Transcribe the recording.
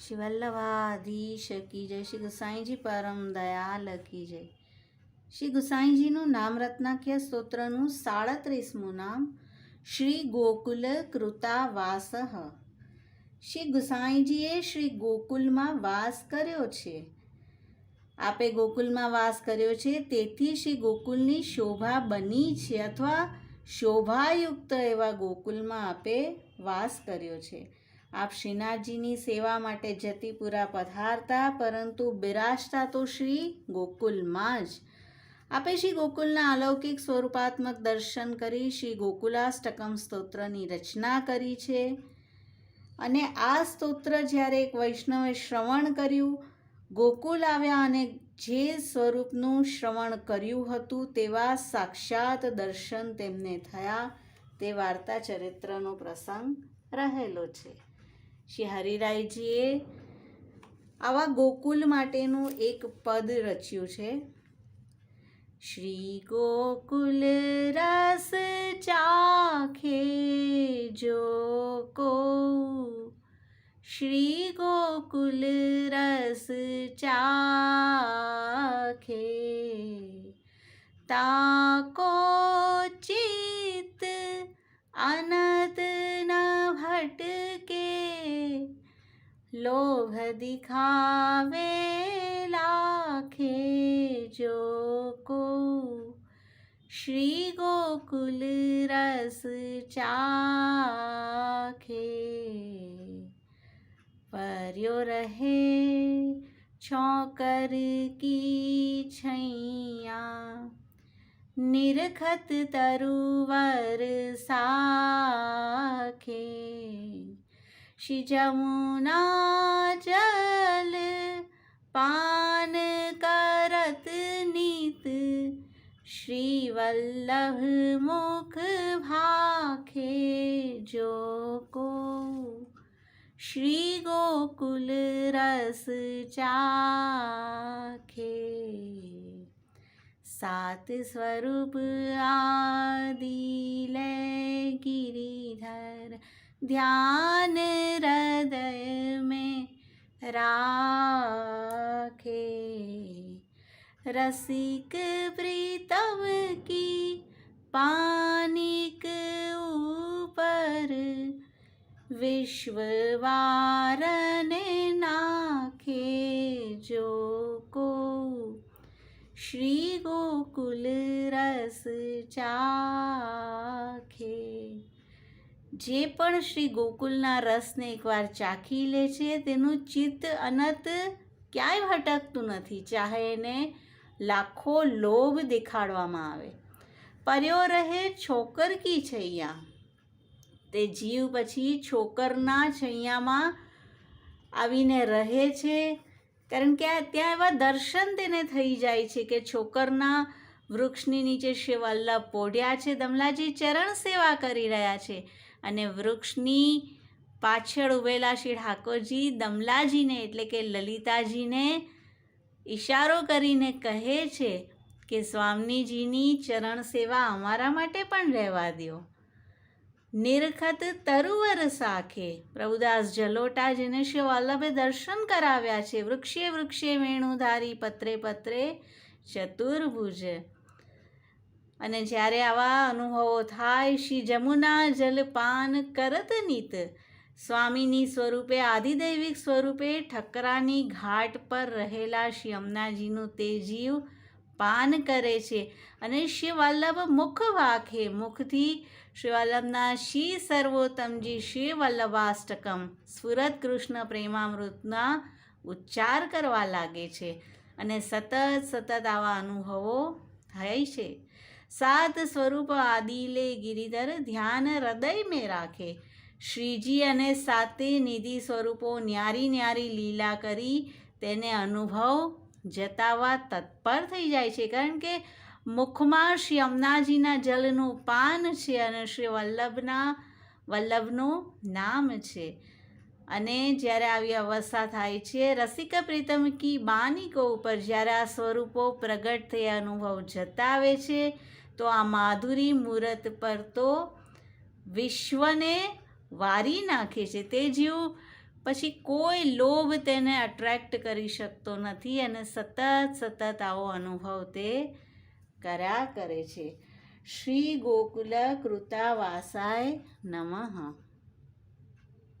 શ્રી વલ્લભાધીશ કી જય. શ્રી ગુસાઈજી પરમ દયાલ કી જય. શ્રી ગુસાઈજીનું નામ રત્નાખ્ય સ્તોત્રનું સાડત્રીસમું નામ શ્રી ગોકુલ કૃતા વાસ શ્રી ગુસાઈજીએ શ્રી ગોકુલમાં વાસ કર્યો છે. આપે ગોકુલમાં વાસ કર્યો છે, તેથી શ્રી ગોકુલની શોભા બની છે અથવા શોભાયુક્ત એવા ગોકુલમાં આપે વાસ કર્યો છે. આપ શ્રીનાથજીની સેવા માટે જતીપુરા પધારતા, પરંતુ બિરાજતા તો શ્રી ગોકુલમાં જ. આપે શ્રી ગોકુલના અલૌકિક સ્વરૂપાત્મક દર્શન કરી શ્રી ગોકુલાષ્ટકમ સ્તોત્રની રચના કરી છે. અને આ સ્તોત્ર જ્યારે એક વૈષ્ણવે શ્રવણ કર્યું, ગોકુલ આવ્યા અને જે સ્વરૂપનું શ્રવણ કર્યું હતું તેવા સાક્ષાત દર્શન તેમને થયા. તે વાર્તા ચરિત્રનો પ્રસંગ રહેલો છે. શ્રી હરિરાયજીએ આવા ગોકુલ માટેનું એક પદ રચ્યું છે. શ્રી ગોકુલ રસ ચાખે જો કો. શ્રી ગોકુલ રસ ચાખે. તાકો લોભ દિખાવે લાખે જોકો શ્રી ગોકુલ રસ ચાખે પર્યો રહે છોકર કી છૈયા નિરખત તરુવર સાખે જમુના જલ પાન કરત નીત શ્રી વલ્લભ મુખ ભાખે જો કો શ્રી ગોકુલ રસ ચાખે સાત સ્વરૂપ આદિલે ગિરિધર ધ્યાન હૃદય में राखे रसिक प्रीतम की पानिक ऊपर વિશ્વવારને નાખે જો કો શ્રી ગોકુલ રસ ચાખે જે પણ શ્રી ગોકુલના રસને એકવાર ચાખી લે છે તેનું ચિત્ત અનંત ક્યાંય ભટકતું નથી ચાહે એને લાખો લોભ દેખાડવામાં આવે પર્યો રહે છોકર કી છૈયા તે જીવ પછી છોકરના છૈયામાં આવીને રહે છે કારણ કે ત્યાં એવા દર્શન તેને થઈ જાય છે કે છોકરના વૃક્ષની નીચે શ્રી વલ્લભ પોઢ્યા છે, દમલાજી ચરણ સેવા કરી રહ્યા છે અને વૃક્ષની પાછળ ઉભેલા શ્રી ઠાકોરજી દમલાજીને એટલે કે લલિતાજીને ઈશારો કરીને કહે છે કે, સ્વામીજીની ચરણ સેવા અમારા માટે પણ રહેવા દો નિરખત તરુવર સાખે. પ્રભુદાસ જલોટા જેને શ્રી વલ્લભે દર્શન કરાવ્યા છે, વૃક્ષે વૃક્ષે વેણુધારી પત્રે પત્રે ચતુર્ભુજ. અને જ્યારે આવા અનુભવો થાય, શ્રી જમુના જલપાન કરત નીત. સ્વામીની સ્વરૂપે, આદિદૈવિક સ્વરૂપે ઠકરાની ઘાટ પર રહેલા શ્રી અમનાજીનું તે જીવ પાન કરે છે. અને શિવલ્લભ મુખ વાખે મુખથી શ્રી વલ્લભના શ્રી સર્વોત્તમજી શિવલ્લભાષ્ટકમ સુરત કૃષ્ણ પ્રેમામૃતના ઉચ્ચાર કરવા લાગે છે. અને સતત સતત આવા અનુભવો થાય છે. સાત સ્વરૂપ આદિલે ગિરિધર ધ્યાન હૃદય મેં રાખે. શ્રીજી અને સાતે નિધિ સ્વરૂપો ન્યારી ન્યારી લીલા કરી તેને અનુભવ જતાવા તત્પર થઈ જાય છે. કારણ કે મુખમાં શ્રી અમનાજીના જલનું પાન છે અને શ્રી વલ્લભના, વલ્લભનું નામ છે. અને જ્યારે આવી અવસ્થા થાય છે, રસિક પ્રીતમ કી બાનિકો ઉપર જ્યારે આ સ્વરૂપો પ્રગટ થયા, અનુભવ જતાવે છે, તો આ માધુરી મુહૂર્ત પર તો વિશ્વને વારી નાખે છે. તે જીવ પછી કોઈ લોભ તેને અટ્રેક્ટ કરી શકતો નથી અને સતત સતત આવો અનુભવ તે કર્યા કરે છે. શ્રી ગોકુલ કૃતાવાસાય નમઃ.